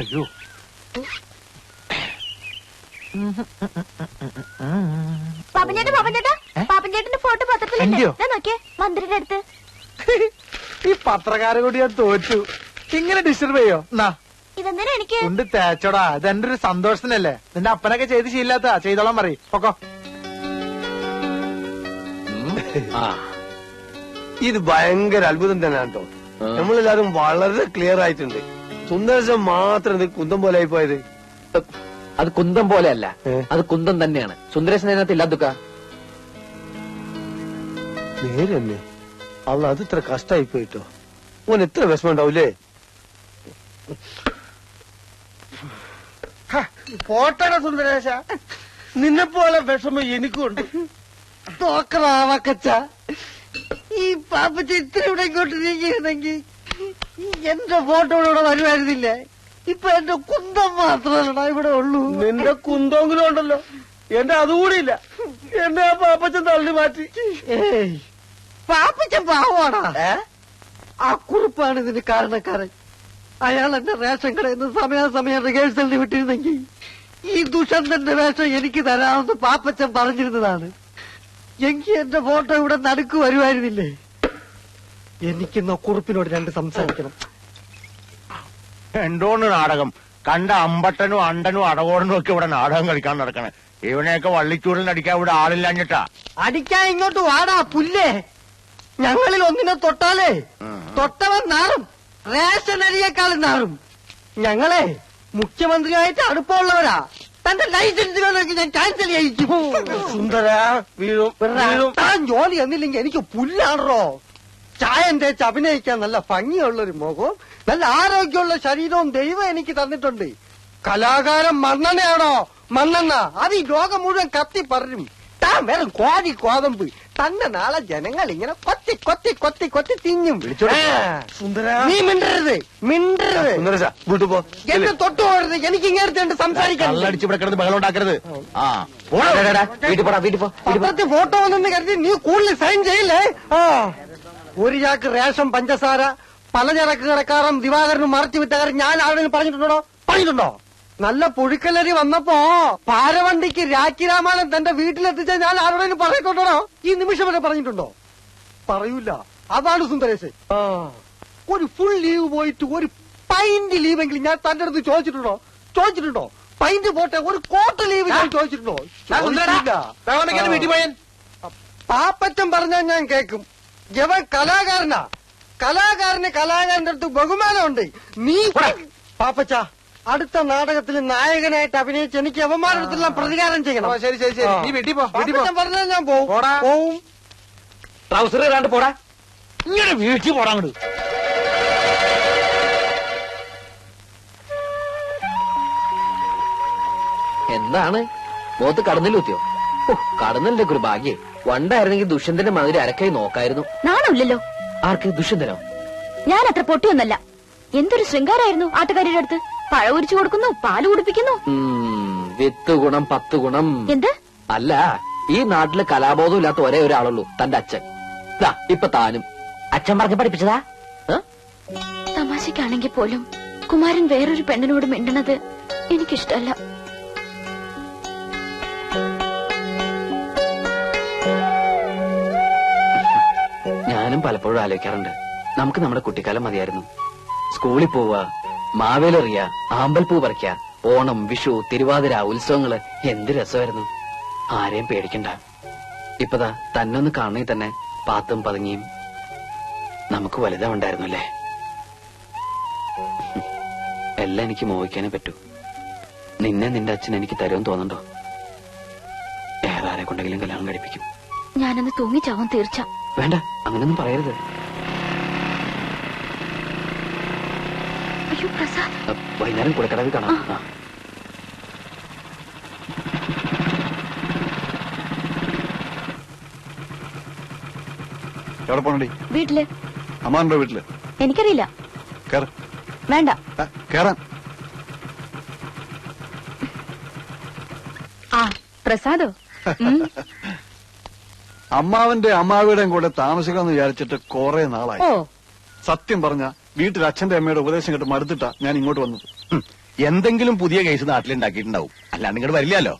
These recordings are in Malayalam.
അയ്യോ. പാപ്പഞ്ചേട്ടൻ പാപ്പഞ്ചേട്ടാ പാപ്പഞ്ചേട്ടന്റെ ഫോട്ടോ പത്രത്തിലുണ്ട്. എന്റെയോ? ദാ നോക്കിയേ മന്ത്രിയുടെ അടുത്ത്. ഈ പത്രക്കാരെ കൂടി ഞാൻ തോറ്റു. ഇങ്ങനെ ഡിസ്റ്റർബ് ചെയ്യോ? എന്നാ ഇതെന്തിനാ എനിക്ക്? ഉണ്ട് തേച്ചോടാ. ഇത് എന്റെ ഒരു സന്തോഷത്തിനല്ലേ? നിന്റെ അപ്പനൊക്കെ ചെയ്ത് ശീലാത്ത ചെയ്തോളാൻ പറയും. പൊക്കോ. ഇത് ഭയങ്കര അത്ഭുതം തന്നെയാണ് കേട്ടോ നമ്മളെല്ലാരും വളരെ ക്ലിയർ ആയിട്ടുണ്ട്. സുന്ദരശം മാത്രം ഇത് കുന്തം പോലെ ആയി പോയത് അത് കുന്തം പോലെയല്ല. അല്ല അത് കുന്തം തന്നെയാണ്. സുന്ദരേശൻ അതിനകത്ത് ഇല്ലാതുക്ക നേരെ തന്നെ അവൾ അത് ഇത്ര കഷ്ടായി പോയിട്ടോ? ഓൻ എത്ര വിഷമം ഉണ്ടാവൂലേ? പോട്ടട സുന്ദരേശ. നിന്നെ പോലെ വിഷമം എനിക്കുണ്ട്. തോക്കറാവക്കച്ച ഈ പാപ്പച്ച ഇത്ര ഇവിടെ ഇങ്ങോട്ട് നീങ്ങിയിരുന്നെങ്കിൽ എന്റെ ഫോട്ടോ ഇവിടെ വരുമായിരുന്നില്ലേ? ഇപ്പൊ എന്റെ കുന്തം മാത്രമല്ലടാ ഇവിടെ ഉള്ളൂ. നിന്റെ കുന്തമെങ്കിലും ഉണ്ടല്ലോ. എന്റെ അതുകൂടി ഇല്ല. എന്നെ ആ പാപ്പച്ചൻ തള്ളി മാറ്റി. ഏയ് പാപ്പച്ചൻ പാവാടാ ആ കുറിപ്പാണ് ഇതിന് കാരണക്കാരൻ. അയാൾ എന്റെ റേഷൻ കടയിൽ നിന്ന് സമയാസമയം റിഹേഴ്സലിന് വിട്ടിരുന്നെങ്കിൽ ഈ ദുഷന്തന്റെ വേഷം എനിക്ക് തരാമെന്ന് പാപ്പച്ചൻ പറഞ്ഞിരുന്നതാണ്. എങ്കിൽ എന്റെ ഫോട്ടോ ഇവിടെ നടുക്ക് വരുമായിരുന്നില്ലേ? എനിക്കിന്ന് കുറുപ്പിനോട് രണ്ട് സംസാരിക്കണം. എന്തോന്ന് നാടകം. കണ്ട അമ്പട്ടനും അണ്ടനും അടകോടനും ഒക്കെ ഇവിടെ നാടകം കളിക്കാൻ നടക്കണേ. ഇവനെയൊക്കെ വള്ളിച്ചൂടിൽ അടിക്കാൻ ഇവിടെ ആളില്ലാഞ്ഞിട്ടാ. അടിക്കാൻ ഇങ്ങോട്ട് വാടാ പുല്ലേ. ഞങ്ങളിൽ ഒന്നിനെ തൊട്ടാലേ. തൊട്ടവൻ നാറും. റേഷൻ അരിയേക്കാളും നാറും. ഞങ്ങളെ മുഖ്യമന്ത്രിയായിട്ട് അടുപ്പമുള്ളവരാ. തന്റെ ലൈസൻസിനോടൊക്കെ ഞാൻ ക്യാൻസൽ ചെയ്യിക്കും സുന്ദര വീഴും വീഴും. താൻ ജോലി എന്നില്ലെങ്കിൽ എനിക്ക് പുല്ലാണോ ചായ തേച്ച് അഭിനയിക്കാൻ നല്ല ഭംഗിയുള്ള ഒരു മുഖവും നല്ല ആരോഗ്യമുള്ള ശരീരവും ദൈവം എനിക്ക് തന്നിട്ടുണ്ട്. കലാകാരം മണ്ണെണ്ണയാണോ മണ്ണെണ്ണ അത് ഈ ലോകം മുഴുവൻ കത്തി പറഞ്ഞു താൻ വേറെ കോഴി കോതമ്പ് തന്നെ നാളെ ജനങ്ങൾ ഇങ്ങനെ കൊത്തി കൊത്തി കൊത്തി കൊത്തി തിഞ്ഞും വിളിച്ചോ. സുന്ദര. നീ മിണ്ടരുത് മിണ്ടരുത്. സുന്ദരശ വീട്ടു പോ. എന്നെ തൊട്ടു പോകരുത്. എനിക്ക് ഇങ്ങനത്തെ സംസാരിക്കാൻ കള്ളടിച്ച് ഇവിടെ കിടന്ന് ബഹളം ഉണ്ടാക്കരുത്. ആ വീട്ടിൽ പോടാ വീട്ടിൽ പോ വീട്ടിൽ പോ. പത്രത്തിൽ ഫോട്ടോ വന്നെന്ന് കരുതി നീ കൂടുതൽ സൈൻ ചെയ്യില്ലേ? ആ. ഒരു ചാക്ക് റേഷൻ പഞ്ചസാര പലചരക്ക് കടക്കാരൻ ദിവാകരനും മറച്ചു വിറ്റ കാര്യം ഞാൻ ആരോടും പറഞ്ഞിട്ടുണ്ടോ പറഞ്ഞിട്ടുണ്ടോ? നല്ല പുഴുക്കലരി വന്നപ്പോ പാരവണ്ടിക്ക് രാഖി തന്റെ വീട്ടിലെത്തിച്ച ഞാൻ ആരോടും പറഞ്ഞിട്ടുണ്ടോ ഈ നിമിഷം വരെ പറഞ്ഞിട്ടുണ്ടോ? പറയൂല. അതാണ് സുന്ദരേശ് ഒരു ഫുൾ ലീവ് പോയിട്ട് ഒരു പൈന്റ് ലീവെങ്കിലും ഞാൻ തന്റെ അടുത്ത് ചോദിച്ചിട്ടുണ്ടോ? ചോദിച്ചിട്ടുണ്ടോ? പൈന്റ് പോട്ടെ ഒരു കോട്ട ലീവ് ഞാൻ ചോദിച്ചിട്ടുണ്ടോ? പാപ്പറ്റം പറഞ്ഞാൽ ഞാൻ കേൾക്കും ജവൻ കലാകാരനാ. കലാകാരന് കലാകാരന്റെ അടുത്ത് ബഹുമാനമുണ്ട്. നീ പാപ്പച്ച അടുത്ത നാടകത്തിൽ നായകനായിട്ട് അഭിനയിച്ച് എനിക്ക് അവന്മാരുടെ അടുത്തെല്ലാം പ്രതികാരം ചെയ്യണം. ഓ, ശരി, ശരി, ശരി. നീ വീട്ടിൽ പോ, വീട്ടിൽ പോ. ഞാൻ പറഞ്ഞാൽ ഞാൻ പോവും. പോടാ. പോവും. ട്രൗസർ ഇടാണ്ട് പോടാ. ഇങ്ങനെ വീഴ്ച പോടാങ്ങട് എന്താണ്? മുഖത്ത് കടന്നിൽ കുത്തിയോ? കടന്നലിന്റെ ഒരു ഭാഗ്യേ വണ്ടായിരുന്നെങ്കിൽ ദുഷ്യന്തന്റെ മാതിരി അരക്കായി നോക്കായിരുന്നു. നാണമില്ലല്ലോ. ആർക്ക് ദുഷ്യന്തനോ? ഞാൻ അത്ര പൊട്ടിയൊന്നല്ല. എന്തൊരു ശൃംഗാരായിരുന്നു ആട്ടുകാരിയുടെ അടുത്ത്? പഴ ഉരിച്ചു കൊടുക്കുന്നു പാൽ കുടിപ്പിക്കുന്നു. വിത്ത് ഗുണം പത്ത് ഗുണം. എന്ത്? അല്ല ഈ നാട്ടിൽ കലാബോധം ഇല്ലാത്ത ഒരേ ഒരാളുള്ളൂ തന്റെ അച്ഛൻ. ദാ ഇപ്പൊ താനും. അച്ഛൻ പറഞ്ഞ പഠിപ്പിച്ചതാ? തമാശക്കാണെങ്കിൽ പോലും കുമാരൻ വേറൊരു പെണ്ണിനോട് മിണ്ടണത് എനിക്കിഷ്ടല്ല. ഞാനും പലപ്പോഴും ആലോചിക്കാറുണ്ട്. നമുക്ക് നമ്മുടെ കുട്ടിക്കാലം മതിയായിരുന്നു. സ്കൂളിൽ പോവുക മാവേലെറിയ ആമ്പൽപ്പൂ പറിക്ക ഓണം വിഷു തിരുവാതിര ഉത്സവങ്ങൾ എന്ത് രസമായിരുന്നു. ആരെയും പേടിക്കണ്ട. ഇപ്പതാ തന്നൊന്ന് കാണണേ തന്നെ പാത്തും പതുങ്ങിയും. നമുക്ക് വലുതാവുണ്ടായിരുന്നു അല്ലേ എല്ലാം എനിക്ക് മോഹിക്കാനേ പറ്റൂ. നിന്നെ നിന്റെ അച്ഛൻ എനിക്ക് തരുമെന്ന് തോന്നുന്നുണ്ടോ വേറെ ആരെ കൊണ്ടെങ്കിലും കല്യാണം കഴിപ്പിക്കും. ഞാനന്ന് തൂങ്ങിച്ചാവാൻ തീർച്ച. വേണ്ട അങ്ങനെയൊന്നും പറയരുത്. അയ്യോ പ്രസാദ് കടവിൽ വൈകുന്നേരം കാണാം. ആ. എവിടെ പോണടി? വീട്ടിൽ. അമ്മാന്റെ വീട്ടിൽ. എനിക്കറിയില്ല. കേറ്. വേണ്ട. കേറാൻ ആ പ്രസാദോ? അമ്മാവന്റെ അമ്മാവിയുടെയും കൂടെ താമസിക്കാന്ന് വിചാരിച്ചിട്ട് കൊറേ നാളായി. സത്യം പറഞ്ഞ വീട്ടിൽ അച്ഛന്റെ അമ്മയുടെ ഉപദേശം കേട്ട് മറുത്തിട്ടാ ഞാൻ ഇങ്ങോട്ട് വന്നത്. ഹും, എന്തെങ്കിലും പുതിയ കേസ് നാട്ടിലുണ്ടാക്കിയിട്ടുണ്ടാവും. അല്ലാണ്ട് ഇങ്ങോട്ട് വരില്ലല്ലോ.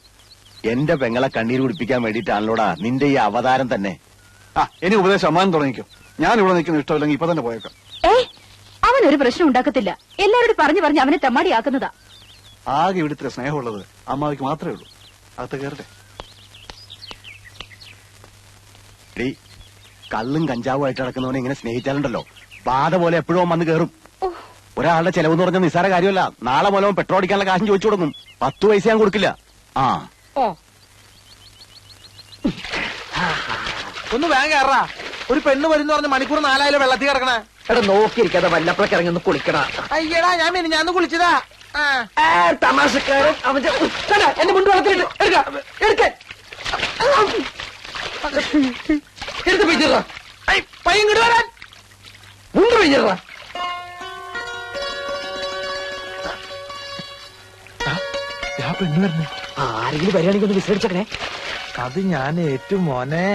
എന്റെ പെങ്ങളെ കണ്ണീര് കുടിപ്പിക്കാൻ വേണ്ടിയിട്ടാണല്ലോടാ നിന്റെ ഈ അവതാരം തന്നെ. ആ ഇനി ഉപദേശം അമ്മാൻ തുടങ്ങിക്കോ. ഞാൻ ഇവിടെ നിൽക്കുന്ന ഇഷ്ടമില്ലെങ്കിൽ ഇപ്പൊ തന്നെ പോയേക്കാം. ഏ അവൻ ഒരു പ്രശ്നം ഉണ്ടാക്കത്തില്ല. എല്ലാവരോടും പറഞ്ഞു പറഞ്ഞ് അവനെ തെമ്മാടിയാക്കുന്നതാ. ആകെ ഇവിടുത്തെ സ്നേഹമുള്ളത് അമ്മാവിക്ക് മാത്രമേ ഉള്ളൂ. അകത്ത് കയറട്ടെ. എടീ കള്ളും കഞ്ചാവും ആയിട്ട് നടക്കുന്നവനെ ഇങ്ങനെ സ്നേഹിച്ചാലുണ്ടല്ലോ. ബാധ പോലെ എപ്പോഴും വന്ന് കയറും ഒരാളുടെ ചെലവ് പറഞ്ഞ നിസാര കാര്യമല്ല. നാളെ മൂലം പെട്രോൾ അടിക്കാനുള്ള കാശും ചോദിച്ചു കൊടുക്കും പത്ത് പൈസ ഞാൻ കൊടുക്കില്ല. ആ. ഒന്ന് വേഗം കയറാ ഒരു പെണ്ണ് വരുന്ന പറഞ്ഞ മണിക്കൂർ നാലായാലും വെള്ളത്തിൽ കിടക്കണേ. എടാ നോക്കിയിരിക്കാതെ വല്ലപ്പോഴൊക്കെ ഇറങ്ങി ഒന്ന് കുളിക്കടാ. അയ്യടാ ഞാൻ പിന്നെ ഞാൻ കുളിച്ചതാ. ആ. തമാശക്കാരൻ അവന്റെ എന്റെ മുണ്ട് വെള്ളത്തിലിട്ട് എടുക്ക എടുക്കാൻ എടുത്ത് പിടിച്ചിട പയ്യൻ കിട്ടുവാൻ മുണ്ട് പെണ്ണ് ആരെങ്കിലും വരികയാണെങ്കിൽ ഒന്ന് വിസരിച്ചേ അത് ഞാൻ ഏറ്റവും മോനെ.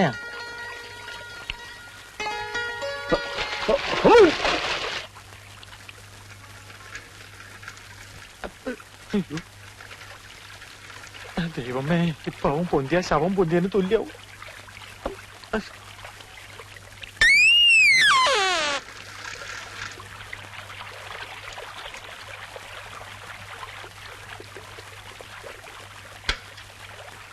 ദൈവമേ ഇപ്പൊ അവൻ പൊന്തിയ ശവം പൊന്തിയതിന് തുല്യാവും.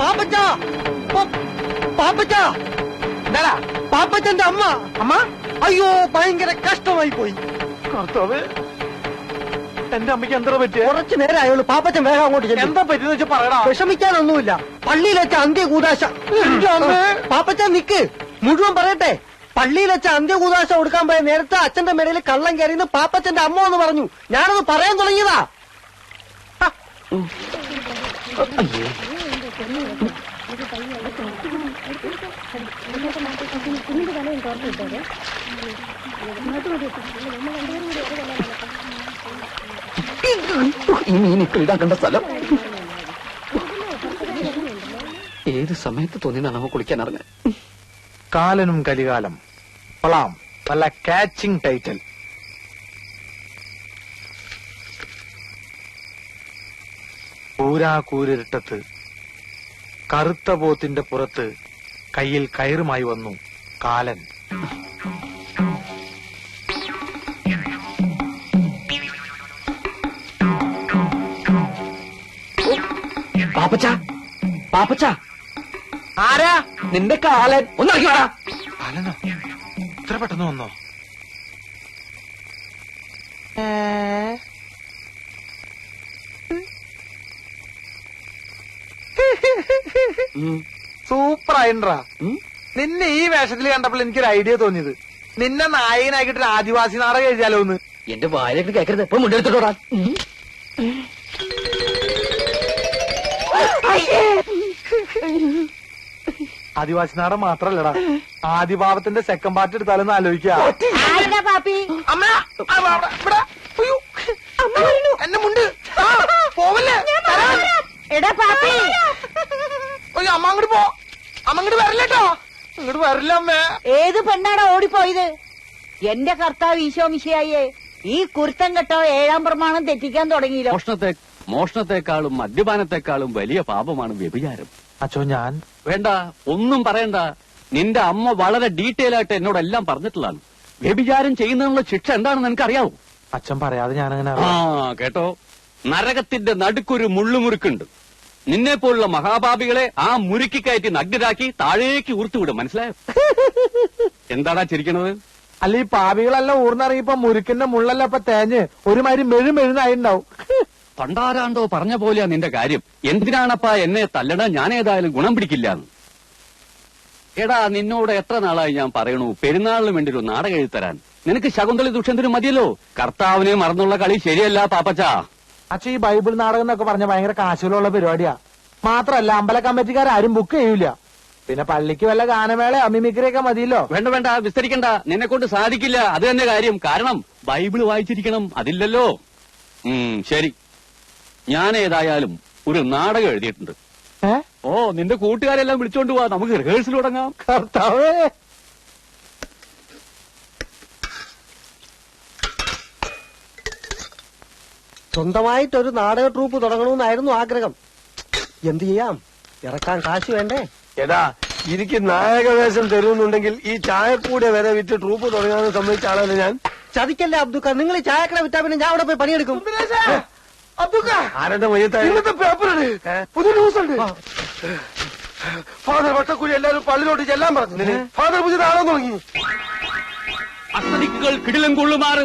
പാപ്പച്ച പാപ്പച്ച. പാപ്പച്ചന്റെ അമ്മ. അമ്മ? അയ്യോ ഭയങ്കര കഷ്ടമായി പോയി. എന്റെ അമ്മയ്ക്ക് എന്താ പറ്റിയ? കുറച്ചു നേരം ആയുള്ളൂ പാപ്പച്ചൻ വേഗം അങ്ങോട്ട് എന്താ പറ്റിയെന്ന് വെച്ചാ പറയടാ. വിഷമിക്കാനൊന്നുമില്ല. പള്ളിയിൽ വെച്ച അന്ത്യകൂതാശ കൂതാശ പാപ്പച്ച പാപ്പച്ചൻ നിക്ക്. മുഴുവൻ പറയട്ടെ. പള്ളിയിൽ വെച്ച അന്ത്യകൂതാശ കൊടുക്കാൻ പോയ നേരത്തെ അച്ഛന്റെ മേടയിൽ കള്ളം കയറിയെന്ന് പാപ്പച്ചന്റെ അമ്മ എന്ന് പറഞ്ഞു. ഞാനത് പറയാൻ തുടങ്ങിയതാ. സ്ഥലം? ഏത് സമയത്ത് തോന്നിയാണ് കുളിക്കാൻ അറിഞ്ഞ? കാലനും കലികാലം. കൊള്ളാം നല്ല കാച്ചിങ് ടൈറ്റൽ കൂരാ കൂരിരുട്ടത്ത് കറുത്ത പോത്തിന്റെ പുറത്ത് കയ്യിൽ കയറുമായി വന്നു കാലൻ. പാപ്പച്ച പാപ്പച്ച. ആരാ? നിന്റെ കാലൻ. ഒന്ന് ഇറങ്ങി വാടാ. കാലനോ? ഇത്ര പെട്ടെന്ന് വന്നോ? സൂപ്പർ ആയിട്ടാ നിന്നെ ഈ വേഷത്തിൽ കണ്ടപ്പോൾ എനിക്കൊരു ഐഡിയ തോന്നിയത്. നിന്നെ നായകനാക്കിട്ട് ഒരു ആദിവാസി നാടകം എഴുതിയാലോ ഒന്ന് എന്റെ വായിലേക്ക് കേക്കരുത്. ഇപ്പൊ മുണ്ടെടുത്തോടാ. ആദിവാസി നാടൻ മാത്രല്ലടാ. ആദിഭാവത്തിന്റെ സെക്കൻഡ് പാർട്ട് എടുത്താലൊന്ന് ആലോചിക്കുക അമ്മ ആ, അവിടെ, ഇവിടെ. ഉയ്യോ. എന്നെ മുണ്ട്. ആ, പോവല്ലേ. എടാ പാപ്പി. അമ്മ അങ്ങോട്ട് പോ. അമ്മ അങ്ങോട്ട് വരില്ലട്ടോ ഇങ്ങോട്ട് വരില്ല അമ്മേ. ഏത് പെണ്ണാടാ ഓടിപ്പോയത്? എന്റെ കർത്താവ് ഈശോ മിശയായേ ഈ കുരുത്തം കെട്ടോ ഏഴാം പ്രമാണം തെറ്റിക്കാൻ തുടങ്ങിയില്ല. മോഷണത്തെ മോഷണത്തെക്കാളും മദ്യപാനത്തെക്കാളും വലിയ പാപമാണ് വ്യഭിചാരം. അച്ഛോ ഞാൻ? വേണ്ട ഒന്നും പറയണ്ട. നിന്റെ അമ്മ വളരെ ഡീറ്റെയിൽ ആയിട്ട് എന്നോടെല്ലാം പറഞ്ഞിട്ടുള്ളതാണ്. വ്യഭിചാരം ചെയ്യുന്നതിനുള്ള ശിക്ഷ എന്താണെന്ന് നിനക്കറിയാവോ? അച്ഛൻ പറയാതെ ഞാനങ്ങനെ ആ കേട്ടോ. നരകത്തിന്റെ നടുക്കൊരു മുള്ളുമുറുക്കുണ്ട്. നിന്നെ പോലുള്ള മഹാപാപികളെ ആ മുറുക്കി കയറ്റി നഗ്നരാക്കി താഴേക്ക് ഊർത്തുവിടും മനസ്സിലായോ? എന്താടാ ചിരിക്കണത്? അല്ല ഈ പാപികളെല്ലാം ഊർന്നിറങ്ങിയപ്പോ മുരുക്കിന്റെ മുള്ളല്ല ഇപ്പൊ തേഞ്ഞ് ഒരുമാതിരി മെഴു മെഴുന്നായിണ്ടാവും പണ്ടാരാണ്ടോ പറഞ്ഞ പോലെയാ നിന്റെ കാര്യം. എന്തിനാണപ്പാ എന്നെ തല്ലണ? ഞാനേതായാലും ഗുണം പിടിക്കില്ല എടാ നിന്നോട് എത്ര നാളായി ഞാൻ പറയണു? പെരുന്നാളിന് വേണ്ടി ഒരു നാടകം തരാൻ. നിനക്ക് ശകുന്തളി ദുഷ്യന്തരും മതിയല്ലോ. കർത്താവിനെ മറന്നുള്ള കളി ശരിയല്ല പാപ്പച്ച. അച്ഛ ഈ ബൈബിൾ നാടകം എന്നൊക്കെ പറഞ്ഞ ഭയങ്കര കാശുകളുള്ള പരിപാടിയാ. മാത്രല്ല അമ്പല കമ്മിറ്റിക്കാരും ബുക്ക് ചെയ്യൂല. പിന്നെ പള്ളിക്ക് വല്ല ഗാനമേള അമിമിക്രിയൊക്കെ മതിയല്ലോ. വേണ്ട വേണ്ട വിസ്തരിക്കണ്ട. നിന്നെ കൊണ്ട് സാധിക്കില്ല. അത് തന്നെ കാര്യം. കാരണം ബൈബിൾ വായിച്ചിരിക്കണം. അതില്ലല്ലോ. ഉം ശരി. ഞാൻ ഏതായാലും ഒരു നാടകം എഴുതിയിട്ടുണ്ട്. ഏ? ഓ നിന്റെ കൂട്ടുകാരെല്ലാം വിളിച്ചോണ്ട് പോവാ നമുക്ക് റിഹേഴ്സൽ തുടങ്ങാം. കർത്താവേ! സ്വന്തമായിട്ടൊരു നാടക ട്രൂപ്പ് തുടങ്ങണമെന്നായിരുന്നു ആഗ്രഹം. എന്ത് ചെയ്യാം? ഇറക്കാൻ കാശ് വേണ്ടേ? എടാ എനിക്ക് നായകവേഷം തരുന്നുണ്ടെങ്കിൽ ഈ ചായക്കൂടെ വരെ വിറ്റ് ട്രൂപ്പ് തുടങ്ങാൻ സമ്മതിച്ച ആളാണ് ഞാൻ? ചതിക്കല്ലേ അബ്ദുക്ക? നിങ്ങൾ ഈ ചായക്കട വിറ്റാ പിന്നെ ഞാൻ അവിടെ പോയി പണിയെടുക്കും. ആരുടെ മയ്യത്തായി? ഇന്നത്തെ പേപ്പറുണ്ട് പുതിയ ന്യൂസ് ഉണ്ട്. ഫാദർ വട്ടക്കൂലി എല്ലാവരും പള്ളിയിലോട്ട് ചെല്ലാൻ പറഞ്ഞു. ഫാദർ പുതിയ ആളെ തുടങ്ങി. അസ്തദിക്കുകൾ കിടിലം കൊള്ളുമാറ്.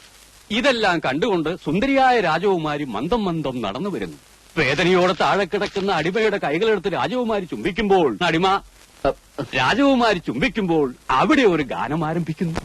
ഇതെല്ലാം കണ്ടുകൊണ്ട് സുന്ദരിയായ രാജകുമാരി മന്ദം മന്ദം നടന്നു വരുന്നു. വേദനയോടെ താഴെ കിടക്കുന്ന അടിമയുടെ കൈകളെടുത്ത് രാജകുമാരി ചുംബിക്കുമ്പോൾ അടിമ രാജകുമാരി ചുംബിക്കുമ്പോൾ അവിടെ ഒരു ഗാനം ആരംഭിക്കുന്നു.